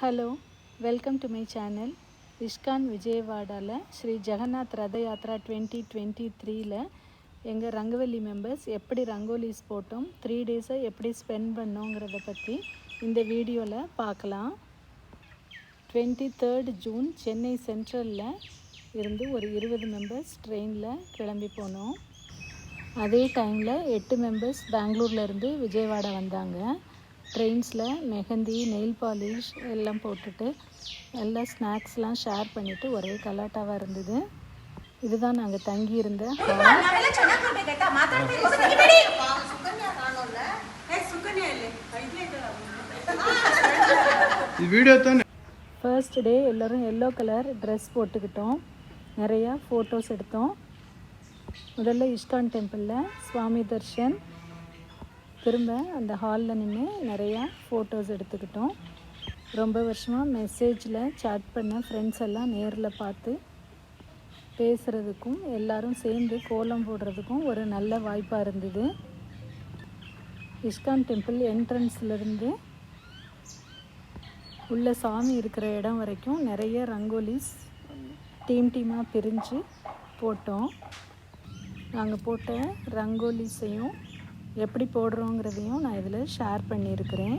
hello welcome to my channel ISKCON విజయవాడలో Sri Jagannath Ratha Yatra twenty twenty த்ரீல எங்கள் ரங்கவல்லி மெம்பர்ஸ் எப்படி ரங்கோலிஸ் போட்டோம் த்ரீ டேஸை எப்படி ஸ்பெண்ட் பண்ணோங்கிறத பற்றி இந்த வீடியோவில் பார்க்கலாம் டுவெண்ட்டி தேர்ட் ஜூன் சென்னை சென்ட்ரலில் இருந்து ஒரு இருபது மெம்பர்ஸ் ட்ரெயினில் கிளம்பி போனோம் அதே டைமில் எட்டு மெம்பர்ஸ் பெங்களூர்லேருந்து விஜயவாடா வந்தாங்க ட்ரெயின்ஸில் மெஹந்தி நெயில் பாலிஷ் எல்லாம் போட்டுட்டு எல்லா ஸ்நாக்ஸ்லாம் ஷேர் பண்ணிவிட்டு ஒரே கலாட்டாவாக இருந்தது. இதுதான் நாங்கள் தங்கி இருந்த ஃபர்ஸ்ட் டே எல்லோரும் எல்லோ கலர் ட்ரெஸ் போட்டுக்கிட்டோம். நிறையா ஃபோட்டோஸ் எடுத்தோம். முதல்ல இஷ்கான் டெம்பிளில் சுவாமி தர்ஷன் திரும்ப அந்த ஹாலில் நின்று நிறையா ஃபோட்டோஸ் எடுத்துக்கிட்டோம். ரொம்ப வருஷமாக மெசேஜில் சேட் பண்ண ஃப்ரெண்ட்ஸ் எல்லாம் நேரில் பார்த்து பேசுகிறதுக்கும் எல்லாரும் சேர்ந்து கோலம் போடுறதுக்கும் ஒரு நல்ல வாய்ப்பாக இருந்தது. இஸ்கான் டெம்பிள் என்ட்ரன்ஸ்லேருந்து உள்ள சாமி இருக்கிற இடம் வரைக்கும் நிறைய ரங்கோலிஸ் டீம் டீமாக பிரிஞ்சு போட்டோம். நாங்கள் போட்ட ரங்கோலிஸையும் எப்படி போடுறோங்கிறதையும் நான் இதில் ஷேர் பண்ணியிருக்கிறேன்.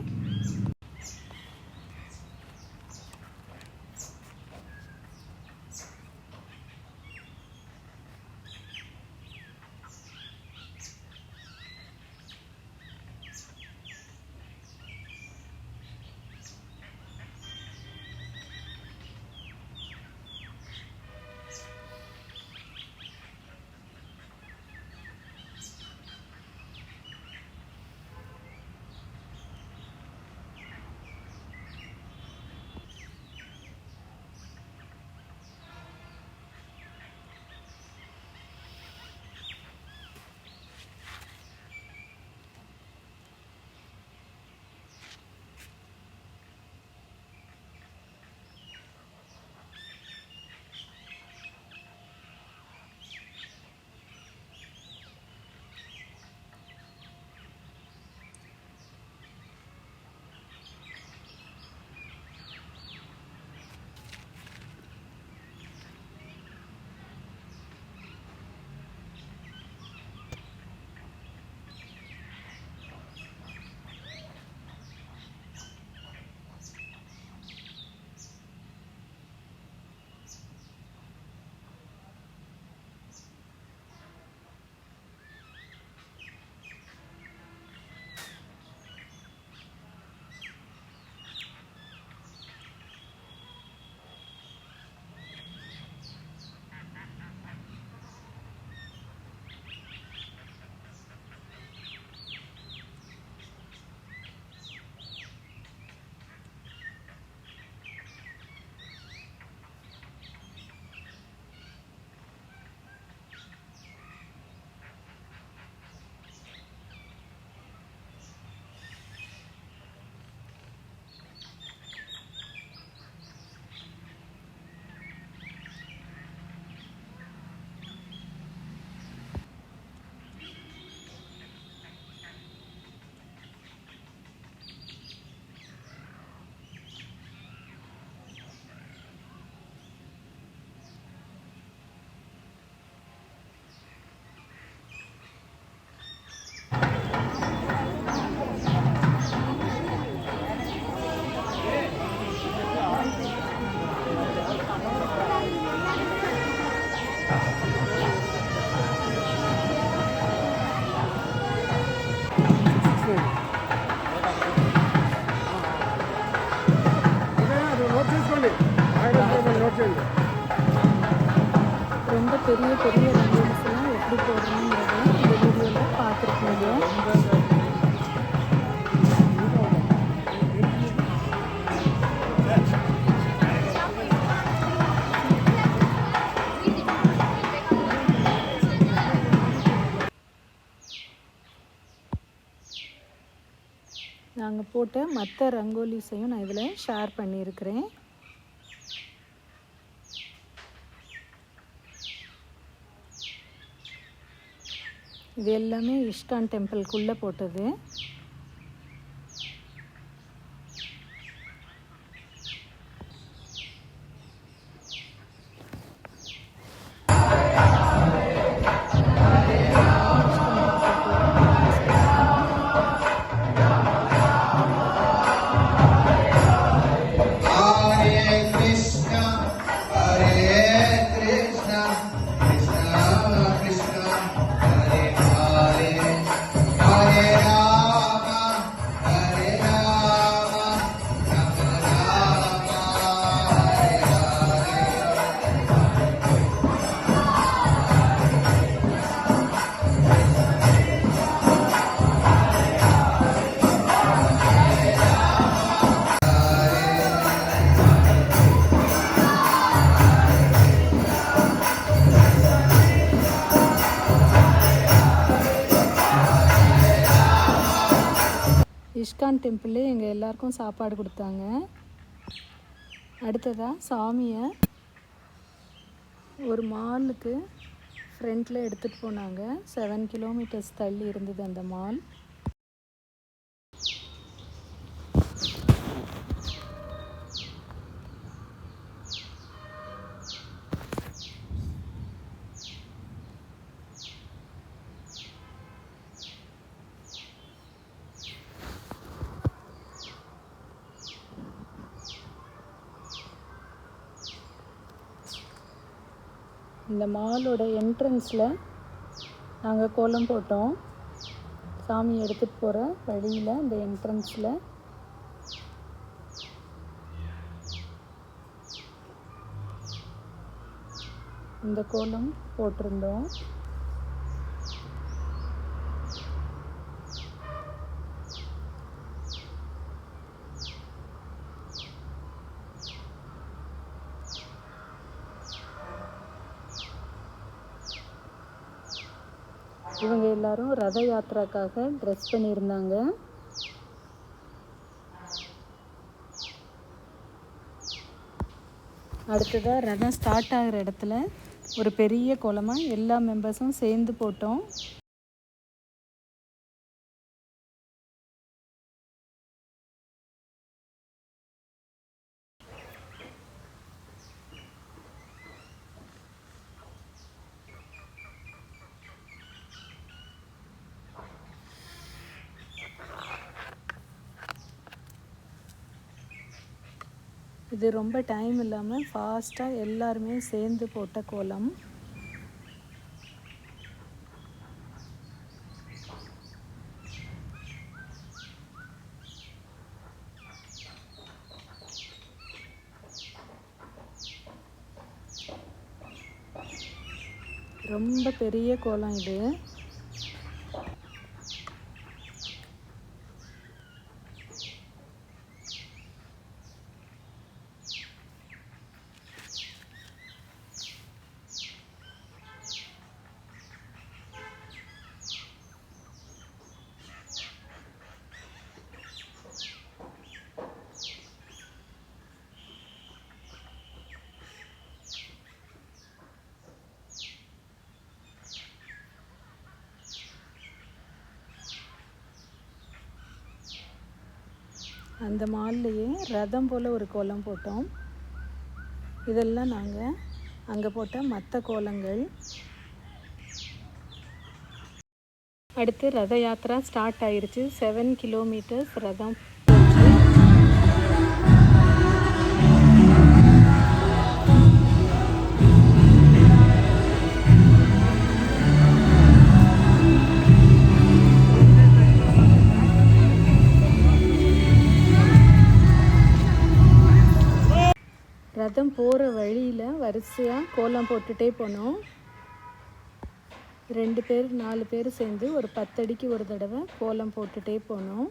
பெரிய பெரிய ரங்கோலிஸ் எப்படி போடுறோங்கிறத இந்த வீடியோவில் பார்த்துருக்கீங்க. நாங்கள் போட்ட மற்ற ரங்கோலிஸையும் நான் இதில் ஷேர் பண்ணியிருக்கிறேன். இது எல்லாமே இஷ்கான் டெம்பிள்குள்ளே போட்டது. இஷ்கான் டெம்பிளில் எங்கள் எல்லாருக்கும் சாப்பாடு கொடுத்தாங்க. அடுத்ததாக சாமியை ஒரு மாலுக்கு ஃப்ரண்ட்டில் எடுத்துகிட்டு போனாங்க. செவன் கிலோமீட்டர்ஸ் தள்ளி இருந்தது அந்த மால். இந்த மாலோட என்ட்ரன்ஸில் நாங்கள் கோலம் போட்டோம். சாமி எடுத்துகிட்டு போகிற வழியில் இந்த என்ட்ரன்ஸில் இந்த கோலம் போட்டிருந்தோம். எல்லாரும் ரத யாத்திராக்காக ட்ரெஸ் பண்ணியிருந்தாங்க. அடுத்ததாக ரதம் ஸ்டார்ட் ஆகிற இடத்துல ஒரு பெரிய கோலமாக எல்லா மெம்பர்ஸும் சேர்ந்து போட்டோம். இது ரொம்ப டைம் இல்லாமல் ஃபாஸ்ட்டாக எல்லாருமே சேர்ந்து போட்ட கோலம். ரொம்ப பெரிய கோலம் இது. அந்த மால்லையே ரதம் போல் ஒரு கோலம் போட்டோம். இதெல்லாம் நாங்கள் அங்கே போட்ட மற்ற கோலங்கள். அடுத்து ரத யாத்திரா ஸ்டார்ட் ஆயிருச்சு. செவன் கிலோமீட்டர்ஸ் ரதம். ரதம் போகிற வழியில் வரிசையாக கோலம் போட்டுகிட்டே போனோம். ரெண்டு பேர் நாலு பேர் சேர்ந்து ஒரு பத்தடிக்கு ஒரு தடவை கோலம் போட்டுட்டே போனோம்.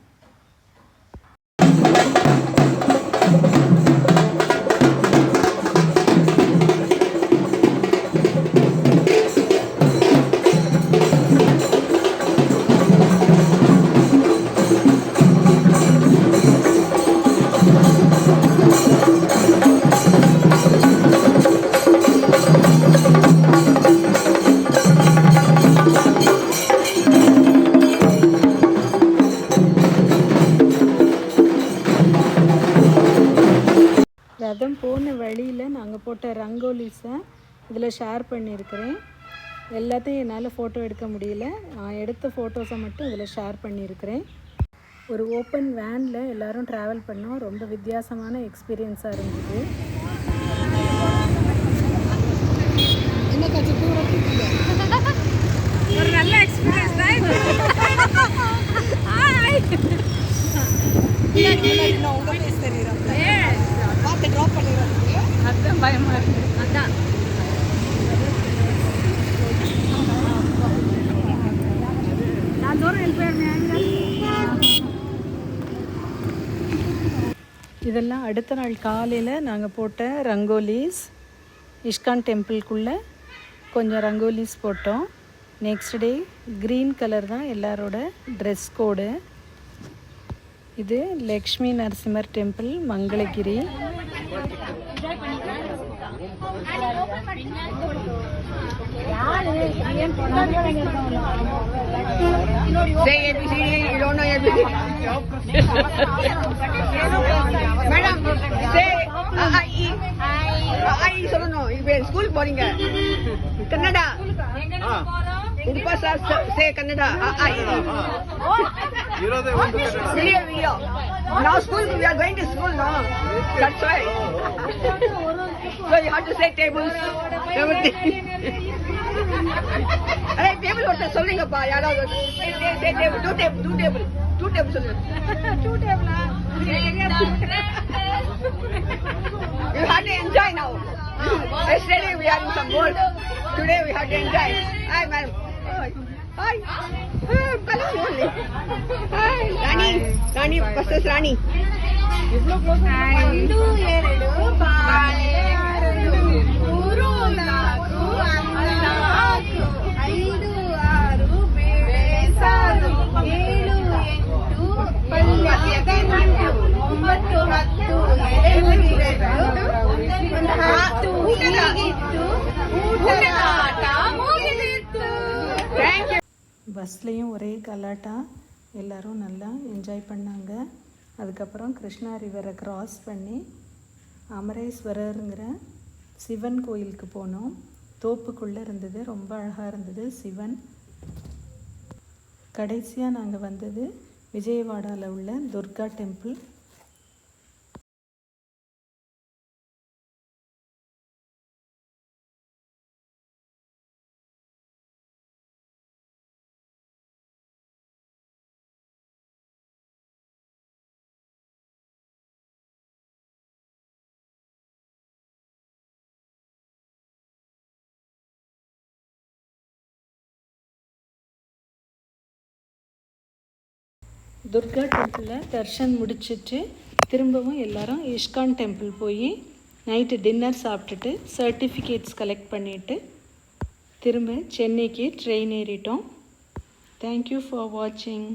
ஷேர் பண்ணியிருக்கிறேன். எல்லாத்தையும் என்னால் ஃபோட்டோ எடுக்க முடியல. நான் எடுத்த ஃபோட்டோஸை மட்டும் இதில் ஷேர் பண்ணியிருக்கிறேன். ஒரு ஓப்பன் வேனில் எல்லாரும் ட்ராவல் பண்ணோம். ரொம்ப வித்தியாசமான எக்ஸ்பீரியன்ஸாக இருந்தது. ஒரு நல்ல எக்ஸ்பீரியன்ஸ் தான் பார்த்து ட்ராப் பயமாக இருக்குது அதான். இதெல்லாம் அடுத்த நாள் காலையில் நாங்கள் போட்ட ரங்கோலிஸ் இஷ்கான் டெம்பிள்குள்ளே கொஞ்சம் ரங்கோலிஸ் போட்டோம். நெக்ஸ்ட் டே க்ரீன் கலர் தான் எல்லாரோட ட்ரெஸ் கோடு இது Lakshmi Narasimhar temple Mangalagiri. Say ABCD, you don't know ABCD. Madam, say AIE. AIE சொல்லணும் இப்போ ஸ்கூலுக்கு போறீங்க கன்னடா உடுப்பா sir say Kannada AIE. Video, video. Now school, we are going to school now. That's why. So you have to say tables, everything. அடே table ஒருத்தர் சொல்லுங்கப்பா யாராவது table two table two table two table சொல்லுங்க two டேபிளா You had to enjoy now. Yesterday we had some work. Today we had to enjoy. Hi, madam. Oh, hi. Hello, only. Hi, Rani. Rani, versus Rani. You blow close. Hi. Bye. Bye. Bye. Bye. Bye. Bye. ಹಾಕು ಐದು ಆರು ಬೇಳೆ ಸಾರು ಏಳು ಎಂಟು ಪಲ್ಯದ ನಂಟು ಒಂಬತ್ತು ಹತ್ತು ಎರಡು ಹತ್ತು ಹೀಗಿತ್ತು ಊಟದ ಆಟ ಮುಗಿದಿತ್ತು Thank you. பஸ்லேயும் ஒரே கலாட்டா எல்லாரும் நல்லா என்ஜாய் பண்ணாங்க அதுக்கப்புறம் கிருஷ்ணா ரிவரை கிராஸ் பண்ணி அமரேஸ்வரருங்கிற சிவன் கோயிலுக்கு போனோம் தோப்புக்குள்ளே இருந்தது. ரொம்ப அழகாக இருந்தது. சிவன். கடைசியாக நாங்கள் வந்தது விஜயவாடாவில் உள்ள துர்கா டெம்பிள். துர்கா டெம்பிளில் தர்ஷன் முடிச்சுட்டு திரும்பவும் எல்லாரும் இஷ்கான் டெம்பிள் போய் நைட்டு டின்னர் சாப்பிட்டுட்டு சர்டிஃபிகேட்ஸ் கலெக்ட் பண்ணிவிட்டு திரும்ப சென்னைக்கு ட்ரெயின் ஏறிட்டோம். தேங்க்யூ ஃபார் வாட்சிங்